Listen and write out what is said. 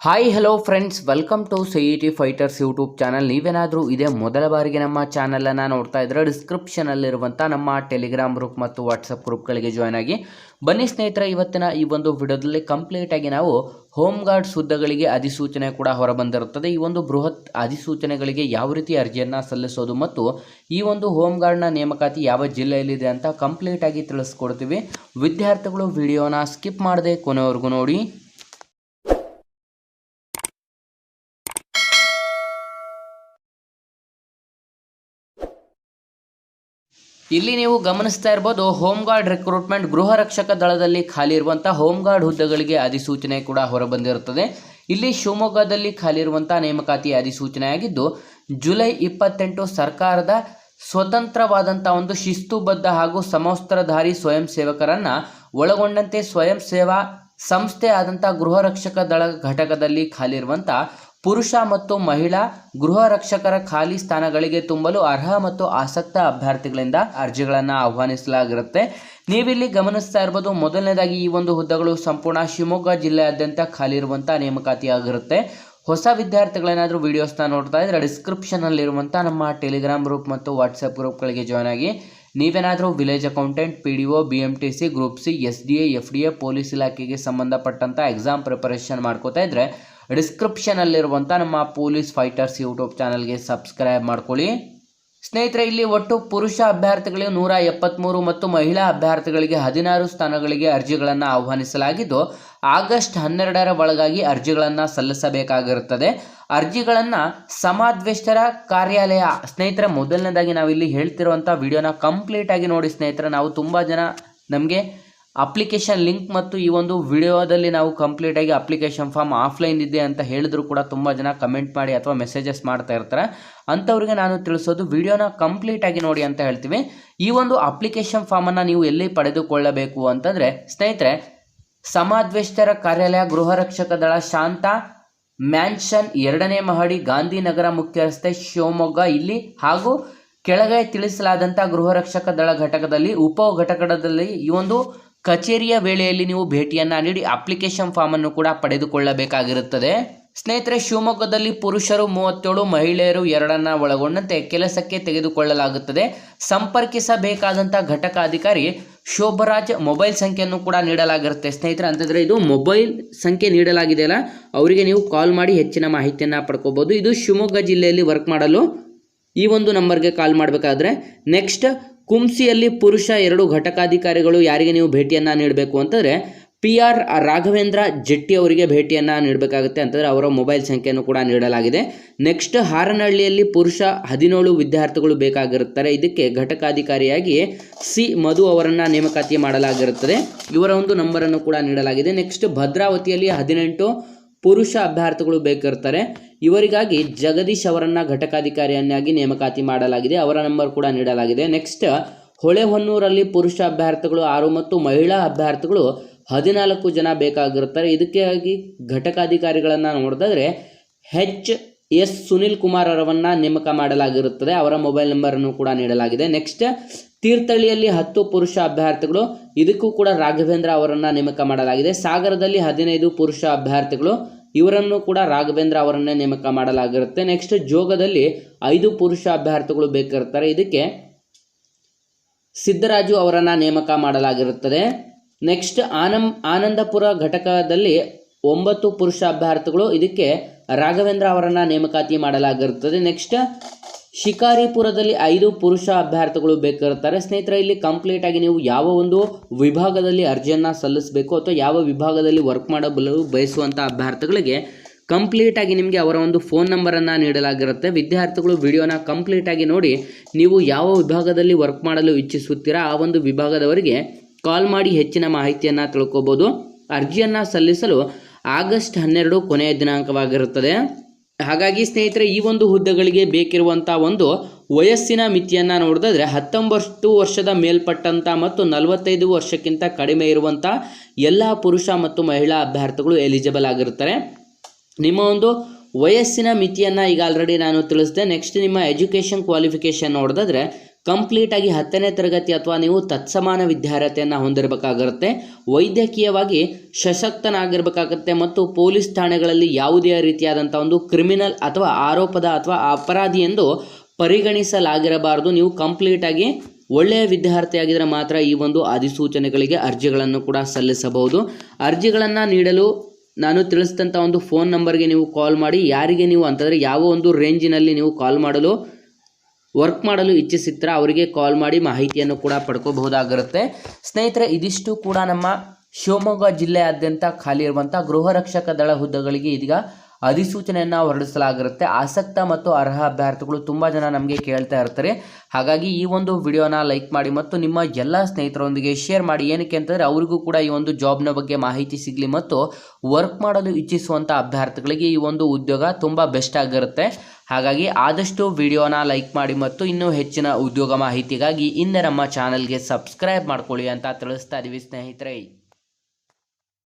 Hi hello friends welcome to C E T fighters YouTube channel ನೀವೇನಾದರೂ ಇದೇ ಮೊದಲ ಬಾರಿಗೆ ನಮ್ಮ ಚಾನಲನ್ನು ನೋಡ್ತಾ ಇದ್ರೆ ಡಿಸ್ಕ್ರಿಪ್ಷನಲ್ಲಿರುವಂಥ ನಮ್ಮ ಟೆಲಿಗ್ರಾಮ್ ಗ್ರೂಪ್ ಮತ್ತು ವಾಟ್ಸಪ್ ಗ್ರೂಪ್ಗಳಿಗೆ ಜಾಯ್ನ್ ಆಗಿ. ಬನ್ನಿ ಸ್ನೇಹಿತರೆ, ಇವತ್ತಿನ ಈ ಒಂದು ವಿಡಿಯೋದಲ್ಲಿ ಕಂಪ್ಲೀಟಾಗಿ ನಾವು ಹೋಮ್ ಗಾರ್ಡ್ಸ್ ಹುದ್ದೆಗಳಿಗೆ ಅಧಿಸೂಚನೆ ಕೂಡ ಹೊರಬಂದಿರುತ್ತದೆ. ಈ ಒಂದು ಬೃಹತ್ ಅಧಿಸೂಚನೆಗಳಿಗೆ ಯಾವ ರೀತಿ ಅರ್ಜಿಯನ್ನು ಸಲ್ಲಿಸೋದು ಮತ್ತು ಈ ಒಂದು ಹೋಮ್ ಗಾರ್ಡ್ನ ನೇಮಕಾತಿ ಯಾವ ಜಿಲ್ಲೆಯಲ್ಲಿದೆ ಅಂತ ಕಂಪ್ಲೀಟಾಗಿ ತಿಳಿಸ್ಕೊಡ್ತೀವಿ. ವಿದ್ಯಾರ್ಥಿಗಳು ವಿಡಿಯೋನ ಸ್ಕಿಪ್ ಮಾಡದೆ ಕೊನೆವರೆಗೂ ನೋಡಿ. ಇಲ್ಲಿ ನೀವು ಗಮನಿಸ್ತಾ ಇರ್ಬೋದು ಹೋಮ್ ಗಾರ್ಡ್ ರಿಕ್ರೂಟ್ಮೆಂಟ್ ಗೃಹ ರಕ್ಷಕ ದಳದಲ್ಲಿ ಖಾಲಿ ಇರುವಂಥ ಹೋಮ್ ಗಾರ್ಡ್ ಹುದ್ದೆಗಳಿಗೆ ಅಧಿಸೂಚನೆ ಕೂಡ ಹೊರಬಂದಿರುತ್ತದೆ. ಇಲ್ಲಿ ಶಿವಮೊಗ್ಗದಲ್ಲಿ ಖಾಲಿ ಇರುವಂಥ ನೇಮಕಾತಿ ಅಧಿಸೂಚನೆಯಾಗಿದ್ದು, ಜುಲೈ ಇಪ್ಪತ್ತೆಂಟು ಸರ್ಕಾರದ ಸ್ವತಂತ್ರವಾದಂಥ ಒಂದು ಶಿಸ್ತುಬದ್ಧ ಹಾಗೂ ಸಮವಸ್ತ್ರಧಾರಿ ಸ್ವಯಂ ಸೇವಕರನ್ನು ಒಳಗೊಂಡಂತೆ ಸ್ವಯಂ ಸೇವಾ ಸಂಸ್ಥೆ ಆದಂಥ ಗೃಹ ರಕ್ಷಕ ದಳ ಘಟಕದಲ್ಲಿ ಖಾಲಿ ಇರುವಂಥ ಪುರುಷ ಮತ್ತು ಮಹಿಳಾ ಗೃಹ ರಕ್ಷಕರ ಖಾಲಿ ಸ್ಥಾನಗಳಿಗೆ ತುಂಬಲು ಅರ್ಹ ಮತ್ತು ಆಸಕ್ತ ಅಭ್ಯರ್ಥಿಗಳಿಂದ ಅರ್ಜಿಗಳನ್ನು ಆಹ್ವಾನಿಸಲಾಗಿರುತ್ತೆ. ನೀವಿಲ್ಲಿ ಗಮನಿಸ್ತಾ ಇರ್ಬೋದು, ಮೊದಲನೇದಾಗಿ ಈ ಒಂದು ಹುದ್ದೆಗಳು ಸಂಪೂರ್ಣ ಶಿವಮೊಗ್ಗ ಜಿಲ್ಲೆಯಾದ್ಯಂತ ಖಾಲಿ ಇರುವಂಥ ನೇಮಕಾತಿಯಾಗಿರುತ್ತೆ. ಹೊಸ ವಿದ್ಯಾರ್ಥಿಗಳೇನಾದರೂ ವೀಡಿಯೋಸ್ನ ನೋಡ್ತಾ ಇದ್ದರೆ ಡಿಸ್ಕ್ರಿಪ್ಷನಲ್ಲಿರುವಂಥ ನಮ್ಮ ಟೆಲಿಗ್ರಾಮ್ ಗ್ರೂಪ್ ಮತ್ತು ವಾಟ್ಸಪ್ ಗ್ರೂಪ್ಗಳಿಗೆ ಜಾಯ್ನ್ ಆಗಿ. ನೀವೇನಾದರೂ village accountant, P D O, B M T C, group C, S D A, F D A, police ಇಲಾಖೆಗೆ ಸಂಬಂಧಪಟ್ಟಂಥ ಎಕ್ಸಾಮ್ ಪ್ರಿಪರೇಷನ್ ಮಾಡ್ಕೋತಾ ಇದ್ರೆ ಡಿಸ್ಕ್ರಿಪ್ಷನಲ್ಲಿರುವಂಥ ನಮ್ಮ ಪೊಲೀಸ್ ಫೈಟರ್ಸ್ ಯೂಟ್ಯೂಬ್ ಚಾನಲ್ಗೆ ಸಬ್ಸ್ಕ್ರೈಬ್ ಮಾಡ್ಕೊಳ್ಳಿ. ಸ್ನೇಹಿತರೆ, ಇಲ್ಲಿ ಒಟ್ಟು ಪುರುಷ ಅಭ್ಯರ್ಥಿಗಳಿಗೆ ನೂರ ಎಪ್ಪತ್ತ್ಮೂರು ಮತ್ತು ಮಹಿಳಾ ಅಭ್ಯರ್ಥಿಗಳಿಗೆ ಹದಿನಾರು ಸ್ಥಾನಗಳಿಗೆ ಅರ್ಜಿಗಳನ್ನು ಆಹ್ವಾನಿಸಲಾಗಿದ್ದು, ಆಗಸ್ಟ್ ಹನ್ನೆರಡರ ಒಳಗಾಗಿ ಅರ್ಜಿಗಳನ್ನು ಸಲ್ಲಿಸಬೇಕಾಗಿರುತ್ತದೆ. ಅರ್ಜಿಗಳನ್ನು ಸಮಾಧ್ವೇಷ್ಟರ ಕಾರ್ಯಾಲಯ, ಸ್ನೇಹಿತರೆ, ಮೊದಲನೇದಾಗಿ ನಾವಿಲ್ಲಿ ಹೇಳ್ತಿರುವಂಥ ವಿಡಿಯೋನ ಕಂಪ್ಲೀಟಾಗಿ ನೋಡಿ ಸ್ನೇಹಿತರೆ. ನಾವು ತುಂಬ ಜನ ನಮಗೆ ಅಪ್ಲಿಕೇಶನ್ ಲಿಂಕ್ ಮತ್ತು ಈ ಒಂದು ವಿಡಿಯೋದಲ್ಲಿ ನಾವು ಕಂಪ್ಲೀಟಾಗಿ ಅಪ್ಲಿಕೇಶನ್ ಫಾರ್ಮ್ ಆಫ್ಲೈನ್ ಇದೆ ಅಂತ ಹೇಳಿದ್ರು ಕೂಡ ತುಂಬ ಜನ ಕಮೆಂಟ್ ಮಾಡಿ ಅಥವಾ ಮೆಸೇಜಸ್ ಮಾಡ್ತಾ ಇರ್ತಾರೆ. ಅಂಥವ್ರಿಗೆ ನಾನು ತಿಳಿಸೋದು ವಿಡಿಯೋನ ಕಂಪ್ಲೀಟಾಗಿ ನೋಡಿ ಅಂತ ಹೇಳ್ತೀವಿ. ಈ ಒಂದು ಅಪ್ಲಿಕೇಶನ್ ಫಾರ್ಮನ್ನು ನೀವು ಎಲ್ಲಿ ಪಡೆದುಕೊಳ್ಳಬೇಕು ಅಂತಂದರೆ, ಸ್ನೇಹಿತರೆ ಸಮಾದ್ವೇಷ್ಟರ ಕಾರ್ಯಾಲಯ ಗೃಹ ರಕ್ಷಕ ದಳ ಶಾಂತ ಮ್ಯಾನ್ಷನ್ ಎರಡನೇ ಮಹಡಿ ಗಾಂಧಿನಗರ ಮುಖ್ಯ ರಸ್ತೆ ಶಿವಮೊಗ್ಗ ಇಲ್ಲಿ ಹಾಗೂ ಕೆಳಗೆ ತಿಳಿಸಲಾದಂಥ ಗೃಹ ರಕ್ಷಕ ದಳ ಘಟಕದಲ್ಲಿ ಉಪ ಘಟಕದಲ್ಲಿ ಈ ಒಂದು ಕಚೇರಿಯ ವೇಳೆಯಲ್ಲಿ ನೀವು ಭೇಟಿಯನ್ನು ನೀಡಿ ಅಪ್ಲಿಕೇಶನ್ ಫಾರ್ಮ್ ಅನ್ನು ಕೂಡ ಪಡೆದುಕೊಳ್ಳಬೇಕಾಗಿರುತ್ತದೆ. ಸ್ನೇಹಿತರೆ, ಶಿವಮೊಗ್ಗದಲ್ಲಿ ಪುರುಷರು ಮೂವತ್ತೇಳು, ಮಹಿಳೆಯರು ಎರಡನ್ನ ಒಳಗೊಂಡಂತೆ ಕೆಲಸಕ್ಕೆ ತೆಗೆದುಕೊಳ್ಳಲಾಗುತ್ತದೆ. ಸಂಪರ್ಕಿಸಬೇಕಾದಂಥ ಘಟಕ ಅಧಿಕಾರಿ ಶೋಭರಾಜ್ ಮೊಬೈಲ್ ಸಂಖ್ಯೆಯನ್ನು ಕೂಡ ನೀಡಲಾಗಿರುತ್ತೆ. ಸ್ನೇಹಿತರೆ, ಅಂತಂದರೆ ಇದು ಮೊಬೈಲ್ ಸಂಖ್ಯೆ ನೀಡಲಾಗಿದೆ ಅಲ್ಲ ಅವರಿಗೆ ನೀವು ಕಾಲ್ ಮಾಡಿ ಹೆಚ್ಚಿನ ಮಾಹಿತಿಯನ್ನು ಪಡ್ಕೋಬೋದು. ಇದು ಶಿವಮೊಗ್ಗ ಜಿಲ್ಲೆಯಲ್ಲಿ ವರ್ಕ್ ಮಾಡಲು ಈ ಒಂದು ನಂಬರ್ಗೆ ಕಾಲ್ ಮಾಡಬೇಕಾದ್ರೆ ನೆಕ್ಸ್ಟ್ ಕುಂಸಿಯಲ್ಲಿ ಪುರುಷ ಎರಡು ಘಟಕಾಧಿಕಾರಿಗಳು ಯಾರಿಗೆ ನೀವು ಭೇಟಿಯನ್ನು ನೀಡಬೇಕು ಅಂತಂದರೆ ಪಿ ಆರ್ ರಾಘವೇಂದ್ರ ಜೆಟ್ಟಿ ಅವರಿಗೆ ಭೇಟಿಯನ್ನು ನೀಡಬೇಕಾಗುತ್ತೆ ಅಂತಂದರೆ ಅವರ ಮೊಬೈಲ್ ಸಂಖ್ಯೆಯನ್ನು ಕೂಡ ನೀಡಲಾಗಿದೆ. ನೆಕ್ಸ್ಟ್ ಹಾರನಹಳ್ಳಿಯಲ್ಲಿ ಪುರುಷ ಹದಿನೇಳು ವಿದ್ಯಾರ್ಥಿಗಳು ಬೇಕಾಗಿರುತ್ತಾರೆ. ಇದಕ್ಕೆ ಘಟಕಾಧಿಕಾರಿಯಾಗಿ ಸಿ ಮಧು ಅವರನ್ನು ನೇಮಕಾತಿ ಮಾಡಲಾಗಿರುತ್ತದೆ. ಇವರ ಒಂದು ನಂಬರನ್ನು ಕೂಡ ನೀಡಲಾಗಿದೆ. ನೆಕ್ಸ್ಟ್ ಭದ್ರಾವತಿಯಲ್ಲಿ ಹದಿನೆಂಟು ಪುರುಷ ಅಭ್ಯರ್ಥಿಗಳು ಬೇಕಿರ್ತಾರೆ. ಇವರಿಗಾಗಿ ಜಗದೀಶ್ ಅವರನ್ನ ಘಟಕಾಧಿಕಾರಿಯನ್ನಾಗಿ ನೇಮಕಾತಿ ಮಾಡಲಾಗಿದೆ. ಅವರ ನಂಬರ್ ಕೂಡ ನೀಡಲಾಗಿದೆ. ನೆಕ್ಸ್ಟ್, ಹೊಳೆಹೊನ್ನೂರಲ್ಲಿ ಪುರುಷ ಅಭ್ಯರ್ಥಿಗಳು ಆರು ಮತ್ತು ಮಹಿಳಾ ಅಭ್ಯರ್ಥಿಗಳು ಹದಿನಾಲ್ಕು ಜನ ಬೇಕಾಗಿರುತ್ತಾರೆ. ಇದಕ್ಕಾಗಿ ಘಟಕಾಧಿಕಾರಿಗಳನ್ನು ನೋಡಿದ್ರೆ ಹೆಚ್ ಎಸ್ ಸುನಿಲ್ ಕುಮಾರ್ ಅವರನ್ನ ನೇಮಕ ಮಾಡಲಾಗಿರುತ್ತದೆ. ಅವರ ಮೊಬೈಲ್ ನಂಬರನ್ನು ಕೂಡ ನೀಡಲಾಗಿದೆ. ನೆಕ್ಸ್ಟ್, ತೀರ್ಥಹಳ್ಳಿಯಲ್ಲಿ ಹತ್ತು ಪುರುಷ ಅಭ್ಯರ್ಥಿಗಳು, ಇದಕ್ಕೂ ಕೂಡ ರಾಘವೇಂದ್ರ ಅವರನ್ನ ನೇಮಕ ಮಾಡಲಾಗಿದೆ. ಸಾಗರದಲ್ಲಿ ಹದಿನೈದು ಪುರುಷ ಅಭ್ಯರ್ಥಿಗಳು, ಇವರನ್ನು ಕೂಡ ರಾಘವೇಂದ್ರ ಅವರನ್ನೇ ನೇಮಕ ಮಾಡಲಾಗಿರುತ್ತೆ. ನೆಕ್ಸ್ಟ್, ಜೋಗದಲ್ಲಿ ಐದು ಪುರುಷ ಅಭ್ಯರ್ಥಿಗಳು ಬೇಕಿರ್ತಾರೆ ಇದಕ್ಕೆ ಸಿದ್ದರಾಜು ಅವರನ್ನ ನೇಮಕ ಮಾಡಲಾಗಿರುತ್ತದೆ. ನೆಕ್ಸ್ಟ್, ಆನಂ, ಆನಂದಪುರ ಘಟಕದಲ್ಲಿ ಒಂಬತ್ತು ಪುರುಷ ಅಭ್ಯರ್ಥಿಗಳು, ಇದಕ್ಕೆ ರಾಘವೇಂದ್ರ ಅವರನ್ನು ನೇಮಕಾತಿ ಮಾಡಲಾಗಿರುತ್ತದೆ. ನೆಕ್ಸ್ಟ್ ಶಿಕಾರಿಪುರದಲ್ಲಿ ಐದು ಪುರುಷ ಅಭ್ಯರ್ಥಿಗಳು ಬೇಕಿರುತ್ತಾರೆ. ಸ್ನೇಹಿತರೆ, ಇಲ್ಲಿ ಕಂಪ್ಲೀಟ್ ಆಗಿ ನೀವು ಯಾವ ಒಂದು ವಿಭಾಗದಲ್ಲಿ ಅರ್ಜಿಯನ್ನು ಸಲ್ಲಿಸಬೇಕು ಅಥವಾ ಯಾವ ವಿಭಾಗದಲ್ಲಿ ವರ್ಕ್ ಮಾಡಲು ಬಯಸುವಂಥ ಅಭ್ಯರ್ಥಿಗಳಿಗೆ ಕಂಪ್ಲೀಟ್ ಆಗಿ ನಿಮಗೆ ಅವರ ಒಂದು ಫೋನ್ ನಂಬರನ್ನು ನೀಡಲಾಗಿರುತ್ತೆ. ವಿದ್ಯಾರ್ಥಿಗಳು ವಿಡಿಯೋನ ಕಂಪ್ಲೀಟ್ ಆಗಿ ನೋಡಿ ನೀವು ಯಾವ ವಿಭಾಗದಲ್ಲಿ ವರ್ಕ್ ಮಾಡಲು ಇಚ್ಛಿಸುತ್ತೀರಾ, ಆ ಒಂದು ವಿಭಾಗದವರಿಗೆ ಕಾಲ್ ಮಾಡಿ ಹೆಚ್ಚಿನ ಮಾಹಿತಿಯನ್ನು ತಿಳ್ಕೊಬೋದು. ಅರ್ಜಿಯನ್ನು ಸಲ್ಲಿಸಲು ಆಗಸ್ಟ್ ಹನ್ನೆರಡು ಕೊನೆಯ ದಿನಾಂಕವಾಗಿರುತ್ತದೆ. ಹಾಗಾಗಿ ಸ್ನೇಹಿತರೆ, ಈ ಒಂದು ಹುದ್ದೆಗಳಿಗೆ ಬೇಕಿರುವಂಥ ಒಂದು ವಯಸ್ಸಿನ ಮಿತಿಯನ್ನು ನೋಡಿದ್ರೆ ಹತ್ತೊಂಬತ್ತು ವರ್ಷದ ಮೇಲ್ಪಟ್ಟಂಥ ಮತ್ತು ನಲವತ್ತೈದು ವರ್ಷಕ್ಕಿಂತ ಕಡಿಮೆ ಇರುವಂಥ ಎಲ್ಲ ಪುರುಷ ಮತ್ತು ಮಹಿಳಾ ಅಭ್ಯರ್ಥಿಗಳು ಎಲಿಜಿಬಲ್ ಆಗಿರ್ತಾರೆ ನಿಮ್ಮ ಒಂದು ವಯಸ್ಸಿನ ಮಿತಿಯನ್ನು ಈಗ ಆಲ್ರೆಡಿ ನಾನು ತಿಳಿಸಿದೆ. ನೆಕ್ಸ್ಟ್ ನಿಮ್ಮ ಎಜುಕೇಷನ್ ಕ್ವಾಲಿಫಿಕೇಷನ್ ನೋಡಿದ್ರೆ ಕಂಪ್ಲೀಟಾಗಿ ಹತ್ತನೇ ತರಗತಿ ಅಥವಾ ನೀವು ತತ್ಸಮಾನ ವಿದ್ಯಾರ್ಹತೆಯನ್ನು ಹೊಂದಿರಬೇಕಾಗಿರುತ್ತೆ ವೈದ್ಯಕೀಯವಾಗಿ ಸಶಕ್ತನಾಗಿರಬೇಕಾಗತ್ತೆ ಮತ್ತು ಪೊಲೀಸ್ ಠಾಣೆಗಳಲ್ಲಿ ಯಾವುದೇ ರೀತಿಯಾದಂಥ ಒಂದು ಕ್ರಿಮಿನಲ್ ಅಥವಾ ಆರೋಪದ ಅಥವಾ ಅಪರಾಧಿ ಎಂದು ಪರಿಗಣಿಸಲಾಗಿರಬಾರದು. ನೀವು ಕಂಪ್ಲೀಟಾಗಿ ಒಳ್ಳೆಯ ವಿದ್ಯಾರ್ಥಿಯಾಗಿದ್ದರೆ ಮಾತ್ರ ಈ ಒಂದು ಅಧಿಸೂಚನೆಗಳಿಗೆ ಅರ್ಜಿಗಳನ್ನು ಕೂಡ ಸಲ್ಲಿಸಬಹುದು. ಅರ್ಜಿಗಳನ್ನು ನೀಡಲು ನಾನು ತಿಳಿಸಿದಂಥ ಒಂದು ಫೋನ್ ನಂಬರ್ಗೆ ನೀವು ಕಾಲ್ ಮಾಡಿ, ಯಾರಿಗೆ ನೀವು ಅಂತಂದರೆ ಯಾವ ಒಂದು ರೇಂಜಿನಲ್ಲಿ ನೀವು ಕಾಲ್ ಮಾಡಲು ವರ್ಕ್ ಮಾಡಲು ಇಚ್ಛಿಸಿತ್ರ ಅವರಿಗೆ ಕಾಲ್ ಮಾಡಿ ಮಾಹಿತಿಯನ್ನು ಕೂಡ ಪಡ್ಕೋಬಹುದಾಗಿರುತ್ತೆ. ಸ್ನೇಹಿತರೆ, ಇದಿಷ್ಟು ಕೂಡ ನಮ್ಮ ಶಿವಮೊಗ್ಗ ಜಿಲ್ಲೆಯಾದ್ಯಂತ ಖಾಲಿ ಇರುವಂಥ ಗೃಹ ರಕ್ಷಕ ದಳ ಹುದ್ದೆಗಳಿಗೆ ಇದೀಗ ಅಧಿಸೂಚನೆಯನ್ನು ಹೊರಡಿಸಲಾಗಿರುತ್ತೆ. ಆಸಕ್ತ ಮತ್ತು ಅರ್ಹ ಅಭ್ಯರ್ಥಿಗಳು ತುಂಬ ಜನ ನಮಗೆ ಕೇಳ್ತಾ ಇರ್ತಾರೆ. ಹಾಗಾಗಿ ಈ ಒಂದು ವಿಡಿಯೋನ ಲೈಕ್ ಮಾಡಿ ಮತ್ತು ನಿಮ್ಮ ಎಲ್ಲ ಸ್ನೇಹಿತರೊಂದಿಗೆ ಶೇರ್ ಮಾಡಿ. ಏನಕ್ಕೆ ಅಂತಂದರೆ ಅವರಿಗೂ ಕೂಡ ಈ ಒಂದು ಜಾಬ್ನ ಬಗ್ಗೆ ಮಾಹಿತಿ ಸಿಗಲಿ ಮತ್ತು ವರ್ಕ್ ಮಾಡಲು ಇಚ್ಛಿಸುವಂಥ ಅಭ್ಯರ್ಥಿಗಳಿಗೆ ಈ ಒಂದು ಉದ್ಯೋಗ ತುಂಬ ಬೆಸ್ಟ್ ಆಗಿರುತ್ತೆ. ಹಾಗಾಗಿ ಆದಷ್ಟು ವಿಡಿಯೋನ ಲೈಕ್ ಮಾಡಿ ಮತ್ತು ಇನ್ನೂ ಹೆಚ್ಚಿನ ಉದ್ಯೋಗ ಮಾಹಿತಿಗಾಗಿ ಇನ್ನೇ ನಮ್ಮ ಚಾನಲ್ಗೆ ಸಬ್ಸ್ಕ್ರೈಬ್ ಮಾಡ್ಕೊಳ್ಳಿ ಅಂತ ತಿಳಿಸ್ತಾ ಇದ್ದೀವಿ ಸ್ನೇಹಿತರೆ.